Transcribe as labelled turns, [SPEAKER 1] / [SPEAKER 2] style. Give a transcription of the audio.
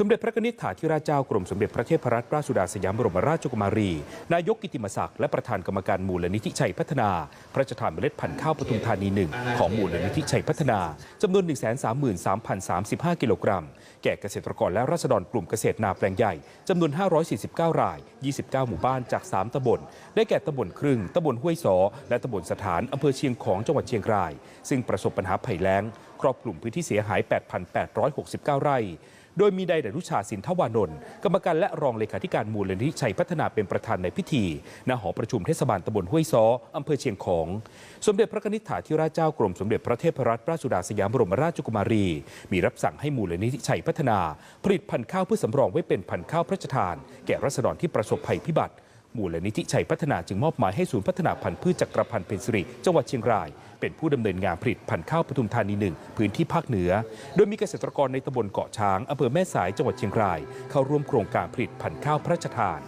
[SPEAKER 1] สมเด็จพระนิธิถาธิราชเจ้ากรมสมเด็จพระเทพรัตนราชสุดาสยามบรมราชกุมารี นายกกิติมศักดิ์และประธานกรรมการมูลนิธิชัยพัฒนา พระราชทานเมล็ดพันธุ์ข้าวปทุมธานีหนึ่งของมูลนิธิชัยพัฒนาจำนวน 133,035 กิโลกรัม แก่เกษตรกรและราษฎรกลุ่มเกษตรนาแปลงใหญ่จำนวน 549 ราย 29 หมู่บ้านจาก 3 ตำบล ได้แก่ตำบลครึ่งตำบลห้วยสอและตำบลสถานอำเภอเชียงของจังหวัดเชียงราย ซึ่งประสบปัญหาภัยแล้ง ครอบคลุมพื้นที่เสียหาย 8,869 ไร่ โดยมีนายดนุชาสินทวานนท์กรรมการและรองเลขาธิการมูลนิธิชัยพัฒนาเป็นประธานในพิธีณหอประชุมเทศบาลตำบลห้วยซ้ออำเภอเชียงของ สมเด็จพระนิธิถาธิราชเจ้ากรมสมเด็จพระเทพรัตนราชสุดาสยามบรมราชกุมารี มีรับสั่งให้มูลนิธิชัยพัฒนา ผลิตพันธุ์ข้าวเพื่อสำรองไว้เป็นพันธุ์ข้าวพระราชทาน แก่รัษฎรที่ประสบภัยพิบัติ มูลนิธิชัยพัฒนาจึงมอบหมายให้ศูนย์พัฒนาพันธุ์พืชจักรพันธ์เพนสิริจังหวัดเชียงราย เป็นผู้ดำเนินงานผลิตพันธุ์ข้าวปทุมธานีหนึ่งพื้นที่ภาคเหนือ โดยมีเกษตรกรในตำบลเกาะช้างอำเภอแม่สายจังหวัดเชียงราย เข้าร่วมโครงการผลิตพันธุ์ข้าวพระราชทาน